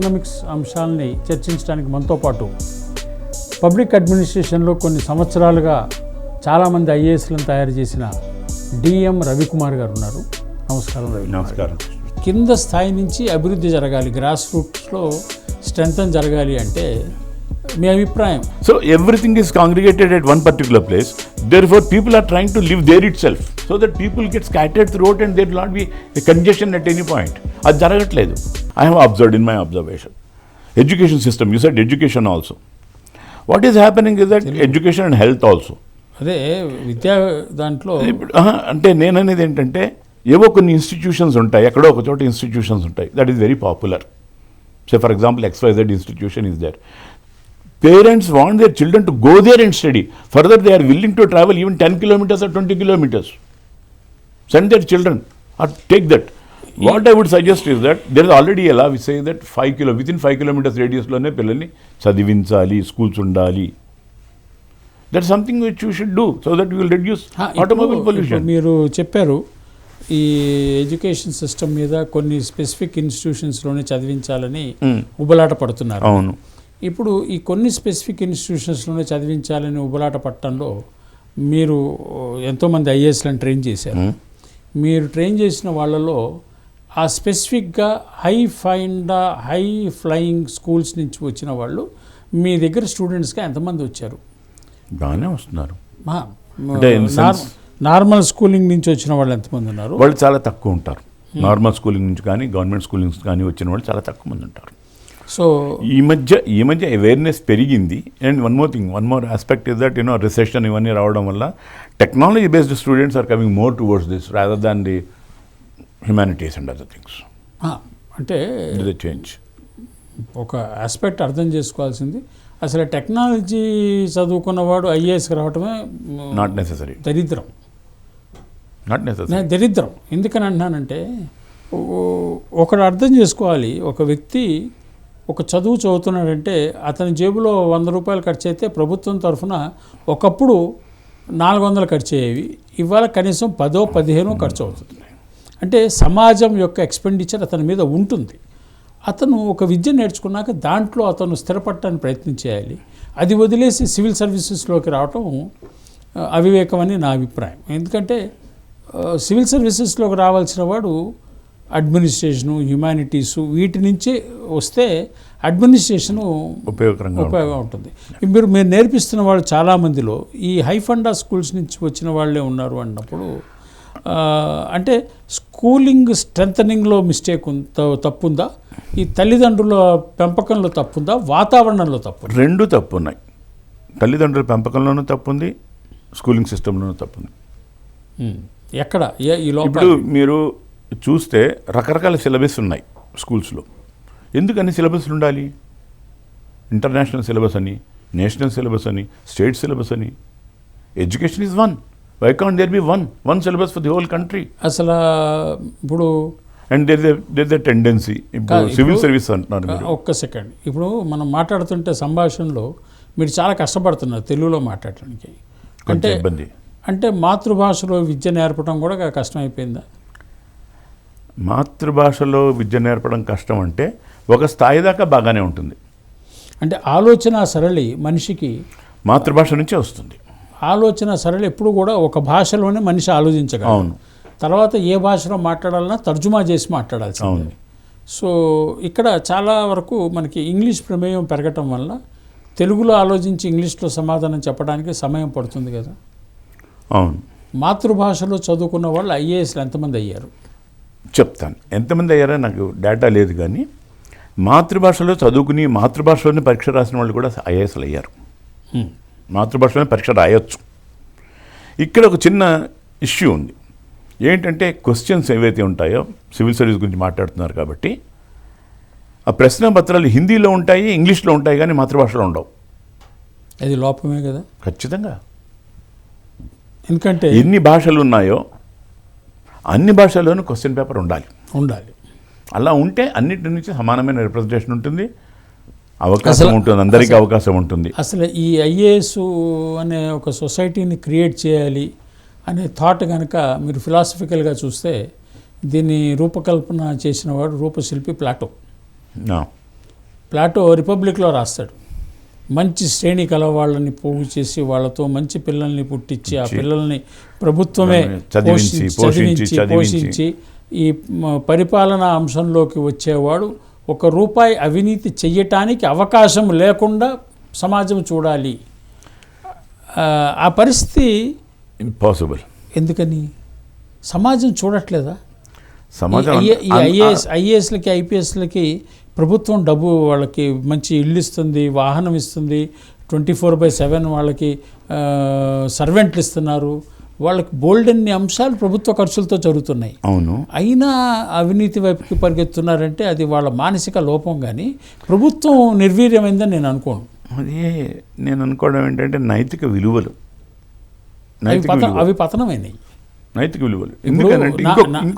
Economics అంశాలని చర్చించడానికి మనతో పాటు పబ్లిక్ అడ్మినిస్ట్రేషన్లో కొన్ని సంవత్సరాలుగా చాలామంది ఐఏఎస్లను తయారు చేసిన డిఎం రవికుమార్ గారు ఉన్నారు. నమస్కారం రవి. నమస్కారం. కింద స్థాయి నుంచి అభివృద్ధి జరగాలి గ్రాస్ రూట్స్లో స్ట్రెంగ్తన్ జరగాలి అంటే మీ అభిప్రాయం? So everything is congregated at one particular place therefore people are trying to live there itself so that people get scattered throughout and there not be congestion at any point అది జరగట్లేదు. I have observed in my observation education system you said education also what is happening is that education and health also అదే విద్యా దాంట్లో ఇప్పుడు ఆహా, అంటే నేను అనేది ఏంటంటే ఏవో కొన్ని ఇన్స్టిట్యూషన్స్ ఉంటాయి ఎక్కడో ఒక చోట ఇన్స్టిట్యూషన్స్ ఉంటాయి. That is very popular say for example XYZ institution is there parents want their children to go there and study. Further they are willing to travel even ten kilometres or twenty kilometres. Send their children or take that what I would suggest is that there is already ఎలా we say that five kilo within five kilometres రేడియస్లోనే పిల్లల్ని చదివించాలి schools ఉండాలి. That something which you should do so that will reduce automobile pollution మీరు చెప్పారు ఈ education system మీద కొన్ని specific ఇన్స్టిట్యూషన్స్లోనే చదివించాలని ఉబలాట పడుతున్నారు. అవును. ఇప్పుడు ఈ కొన్ని స్పెసిఫిక్ ఇన్స్టిట్యూషన్స్లోనే చదివించాలని ఉబలాట పట్టడంలో మీరు ఎంతోమంది ఐఏఎస్లను ట్రైన్ చేశారు. మీరు ట్రైన్ చేసిన వాళ్ళలో ఆ స్పెసిఫిక్గా high find high flying schools నుంచి వచ్చిన వాళ్ళు మీ దగ్గర స్టూడెంట్స్గా ఎంతమంది వచ్చారు? బాగానే వస్తున్నారు. నార్మల్ స్కూలింగ్ నుంచి వచ్చిన వాళ్ళు ఎంతమంది ఉన్నారు? వాళ్ళు చాలా తక్కువ ఉంటారు. నార్మల్ స్కూలింగ్ నుంచి కానీ గవర్నమెంట్ స్కూలింగ్ నుంచి కానీ వచ్చిన వాళ్ళు చాలా తక్కువ మంది ఉంటారు. సో ఈ మధ్య ఈ మధ్య అవేర్నెస్ పెరిగింది. And one more thing one more aspect is that you know recession ఇవన్నీ రావడం వల్ల technology based students are coming more towards this rather than the humanities and other things అంటే ది చేంజ్ ఒక ఆస్పెక్ట్ అర్థం చేసుకోవాల్సింది. అసలు technology చదువుకున్నవాడు ఐఏఎస్కి రావటమే నాట్ నెససరీ దరిద్రం. నాట్ నెససరీ నేను దరిద్రం. ఎందుకని అంటున్నానంటే ఒకడు అర్థం చేసుకోవాలి. ఒక వ్యక్తి ఒక చదువు చదువుతున్నాడంటే అతని జేబులో వంద రూపాయలు ఖర్చు అయితే ప్రభుత్వం తరఫున ఒకప్పుడు నాలుగు వందలు ఖర్చు అయ్యేవి. ఇవాళ కనీసం పదో పదిహేనో ఖర్చు అవుతుంది. అంటే సమాజం యొక్క ఎక్స్పెండిచర్ అతని మీద ఉంటుంది. అతను ఒక విద్య నేర్చుకున్నాక దాంట్లో అతను స్థిరపడటానికి ప్రయత్నం చేయాలి. అది వదిలేసి సివిల్ సర్వీసెస్లోకి రావటం అవివేకం అని నా అభిప్రాయం. ఎందుకంటే సివిల్ సర్వీసెస్లోకి రావాల్సిన వాడు అడ్మినిస్ట్రేషను హ్యుమానిటీసు వీటి నుంచే వస్తే అడ్మినిస్ట్రేషను ఉపయోగకరంగా. ఉపయోగం ఉంటుంది. మీరు మీరు నేర్పిస్తున్న వాళ్ళు చాలామందిలో ఈ హై ఫండా స్కూల్స్ నుంచి వచ్చిన వాళ్ళే ఉన్నారు అన్నప్పుడు అంటే స్కూలింగ్ స్ట్రెంథనింగ్లో మిస్టేక్ తప్పుందా? ఈ తల్లిదండ్రుల పెంపకంలో తప్పుందా? వాతావరణంలో తప్పు రెండు తప్పు ఉన్నాయి తల్లిదండ్రుల పెంపకంలోనూ తప్పు ఉంది స్కూలింగ్ సిస్టంలోనూ తప్పు ఉంది ఎక్కడ? ఏ ఈ లోపల? మీరు చూస్తే రకరకాల సిలబస్ ఉన్నాయి స్కూల్స్లో. ఎందుకని సిలబస్ ఉండాలి? ఇంటర్నేషనల్ సిలబస్ అని నేషనల్ సిలబస్ అని స్టేట్ సిలబస్ అని. Education is one. Why can't there be one one syllabus for the whole country అసలు ఇప్పుడు and there there the tendency ఇప్పుడు సివిల్ సర్వీస్ అంటున్నారు ఒక్క సెకండ్. ఇప్పుడు మనం మాట్లాడుతుంటే సంభాషణలో మీరు చాలా కష్టపడుతున్నారు తెలుగులో మాట్లాడటానికి. అంటే ఇబ్బంది. అంటే మాతృభాషలో విద్య నేర్పడం కూడా కష్టమైపోయిందా? మాతృభాషలో విద్య నేర్పడం కష్టం అంటే ఒక స్థాయి దాకా బాగానే ఉంటుంది. అంటే ఆలోచన సరళి మనిషికి మాతృభాష నుంచే వస్తుంది. ఆలోచన సరళి ఎప్పుడు కూడా ఒక భాషలోనే మనిషి ఆలోచించగలడు. అవును. తర్వాత ఏ భాషలో మాట్లాడాలన్నా తర్జుమా చేసి మాట్లాడాల్సింది. అవును. సో ఇక్కడ చాలా వరకు మనకి ఇంగ్లీష్ ప్రమేయం పెరగటం వల్ల తెలుగులో ఆలోచించి ఇంగ్లీష్లో సమాధానం చెప్పడానికి సమయం పడుతుంది కదా. అవును. మాతృభాషలో చదువుకున్న వాళ్ళు ఐఏఎస్లు ఎంతమంది అయ్యారు? చెప్తాను. ఎంతమంది అయ్యారో నాకు డేటా లేదు కానీ మాతృభాషలో చదువుకుని మాతృభాషలోనే పరీక్ష రాసిన వాళ్ళు కూడా ఐఏఎస్లు అయ్యారు. హ్మ్. మాతృభాషలోనే పరీక్ష రాయొచ్చు. ఇక్కడ ఒక చిన్న ఇష్యూ ఉంది. ఏంటంటే క్వశ్చన్స్ ఏవైతే ఉంటాయో సివిల్ సర్వీస్ గురించి మాట్లాడుతున్నారు కాబట్టి ఆ ప్రశ్న పత్రాలు హిందీలో ఉంటాయి ఇంగ్లీష్లో ఉంటాయి కానీ మాతృభాషలో ఉండవు. అది లోపమే కదా? ఖచ్చితంగా. ఎందుకంటే ఎన్ని భాషలు ఉన్నాయో అన్ని భాషల్లోనూ క్వశ్చన్ పేపర్ ఉండాలి. ఉండాలి. అలా ఉంటే అన్నిటి నుంచి సమానమైన రిప్రజెంటేషన్ ఉంటుంది. అవకాశం ఉంటుంది. అందరికీ అవకాశం ఉంటుంది. అసలు ఈ ఐఏఎస్ అనే ఒక సొసైటీని క్రియేట్ చేయాలి అనే థాట్ కనుక మీరు ఫిలాసఫికల్గా చూస్తే దీన్ని రూపకల్పన చేసిన వాడు రూపశిల్పి ప్లాటో. ప్లాటో రిపబ్లిక్లో రాస్తాడు. మంచి శ్రేణి కల వాళ్ళని పోగు చేసి వాళ్ళతో మంచి పిల్లల్ని పుట్టించి ఆ పిల్లల్ని ప్రభుత్వమే చదివించి, పోషించి ఈ పరిపాలనా అంశంలోకి వచ్చేవాడు ఒక రూపాయి అవినీతి చెయ్యటానికి అవకాశం లేకుండా సమాజం చూడాలి. ఆ, పరిస్థితి ఇంపాసిబుల్ ఎందుకని? సమాజం చూడట్లేదా? సమాజం ఐఏఎస్ ఐఏఎస్లకి ఐపీఎస్లకి ప్రభుత్వం డబ్బు వాళ్ళకి మంచి ఇల్లు ఇస్తుంది వాహనం ఇస్తుంది ట్వంటీ ఫోర్ బై సెవెన్ వాళ్ళకి సర్వెంట్లు ఇస్తున్నారు. వాళ్ళకి బోల్డెన్ని అంశాలు ప్రభుత్వ ఖర్చులతో జరుగుతున్నాయి. అవును. అయినా అవినీతి వైపుకి పరిగెత్తున్నారంటే అది వాళ్ళ మానసిక లోపం కానీ ప్రభుత్వం నిర్వీర్యమైందని నేను అనుకోను. అది నేను అనుకోవడం ఏంటంటే నైతిక విలువలు. అవి నైతిక పత విలువలు. అవి పతనమైనాయి. నైతిక విలువలు.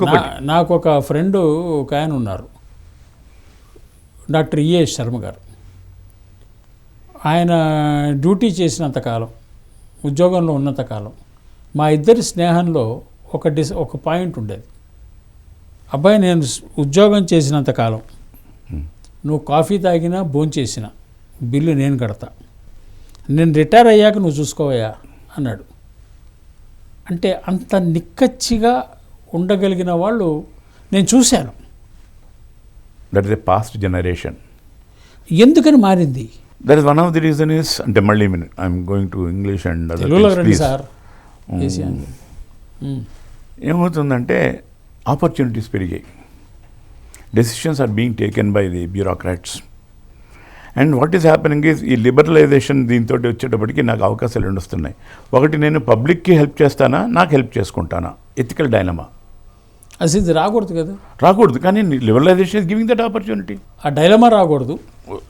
నా- నాకు ఒక ఫ్రెండ్ ఒక ఆయన ఉన్నారు. డాక్టర్ ఈఏ శర్మ గారు. ఆయన డ్యూటీ చేసినంత కాలం ఉద్యోగంలో ఉన్నంత కాలం మా ఇద్దరి స్నేహంలో ఒక డిస్ ఒక పాయింట్ ఉండేది. అబ్బాయి నేను ఉద్యోగం చేసినంత కాలం నువ్వు కాఫీ తాగినా భోంచేసినా బిల్లు నేను కడతా. నేను రిటైర్ అయ్యాక నువ్వు చూసుకోవయ్యా అన్నాడు. అంటే అంత నిక్కచ్చిగా ఉండగలిగిన వాళ్ళు నేను చూశాను. That is a past generation ఎందుకని మారింది? That is one of the reason is అంటే మళ్ళీ I'm going to English and. ఏమవుతుందంటే ఆపర్చునిటీస్ పెరిగాయి. Decisions are being taken by the bureaucrats and what is happening is ఈ లిబరలైజేషన్ దీంతో వచ్చేటప్పటికి నాకు అవకాశాలు వస్తున్నాయి. ఒకటి నేను పబ్లిక్కి హెల్ప్ చేస్తానా? నాకు హెల్ప్ చేసుకుంటానా? ఎథికల్ డైనమా అసలు ఇది రాకూడదు కదా. రాకూడదు కానీ liberalisation is giving that opportunity ఆ డైలమా రాకూడదు.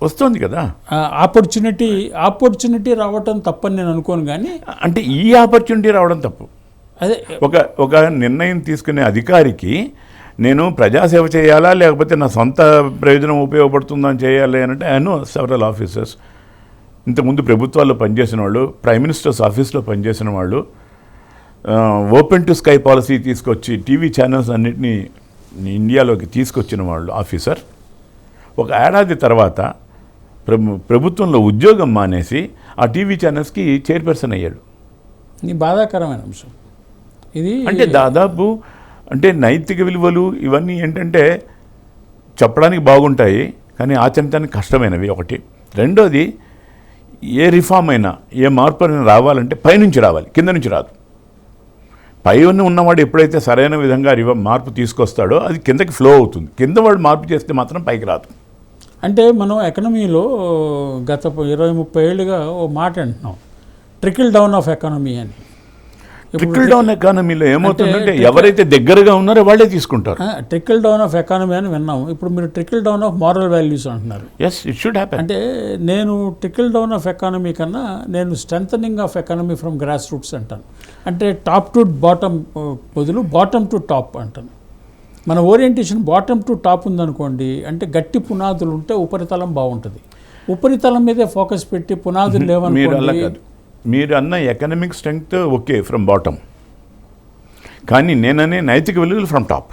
వస్తుంది కదా. ఆపర్చునిటీ ఆపర్చునిటీ రావటం తప్పని నేను అనుకోను కానీ అంటే ఈ ఆపర్చునిటీ రావడం తప్పు. అదే ఒక ఒక నిర్ణయం తీసుకునే అధికారికి నేను ప్రజాసేవ చేయాలా లేకపోతే నా సొంత ప్రయోజనం ఉపయోగపడుతుందని చేయాలి అని అంటే ఐ నో సెవరల్ ఆఫీసర్స్ ఇంతకుముందు ప్రభుత్వాల్లో పనిచేసిన వాళ్ళు ప్రైమ్ మినిస్టర్స్ ఆఫీస్లో పనిచేసిన వాళ్ళు ఓపెన్ టు స్కై పాలసీ తీసుకొచ్చి టీవీ ఛానల్స్ అన్నింటినీ ఇండియాలోకి తీసుకొచ్చిన వాళ్ళు ఆఫీసర్ ఒక ఏడాది తర్వాత ప్రభు ప్రభుత్వంలో ఉద్యోగం మానేసి ఆ టీవీ ఛానల్స్కి చైర్పర్సన్ అయ్యాడు. ఇది బాధాకరమైన అంశం. ఇది అంటే దాదాపు అంటే నైతిక విలువలు ఇవన్నీ ఏంటంటే చెప్పడానికి బాగుంటాయి కానీ ఆచరించడానికి కష్టమైనవి ఒకటి. రెండోది ఏ రిఫార్మ్ అయినా ఏ మార్పు అయినా రావాలంటే పైనుంచి రావాలి కింద నుంచి రాదు. పైన ఉన్నవాడు ఎప్పుడైతే సరైన విధంగా రివ మార్పు తీసుకొస్తాడో అది కిందకి ఫ్లో అవుతుంది. కింద వాడు మార్పు చేస్తే మాత్రం పైకి రాదు. అంటే మనం ఎకనమీలో గత ఇరవై ముప్పై ఏళ్ళుగా ఓ మాట అంటున్నాం. ట్రికిల్ డౌన్ ఆఫ్ ఎకానమీ అని. ట్రికిల్ డౌన్ ఎకానమీలో ఏమవుతుందంటే ఎవరైతే దగ్గరగా ఉన్నారో వాళ్ళే తీసుకుంటారు. ట్రికిల్ డౌన్ ఆఫ్ ఎకానమీ అని విన్నాం. ఇప్పుడు మీరు trickle down of moral values అంటున్నారు. ఎస్ ఇట్ షుడ్ హ్యాపెన్ అంటే నేను ట్రికిల్ డౌన్ ఆఫ్ ఎకానమీ కన్నా నేను strengthening of economy from grass roots అంటాను. అంటే టాప్ టు బాటమ్ బదులు బాటమ్ టు టాప్ అంటాను. మన ఓరియంటేషన్ బాటమ్ టు టాప్ ఉందనుకోండి అంటే గట్టి పునాదులు ఉంటే ఉపరితలం బాగుంటుంది. ఉపరితలం మీదే ఫోకస్ పెట్టి పునాదులు లేవనుకోండి మీరు అన్న economic strength okay from bottom కానీ నేననే నైతిక విలువలు ఫ్రమ్ టాప్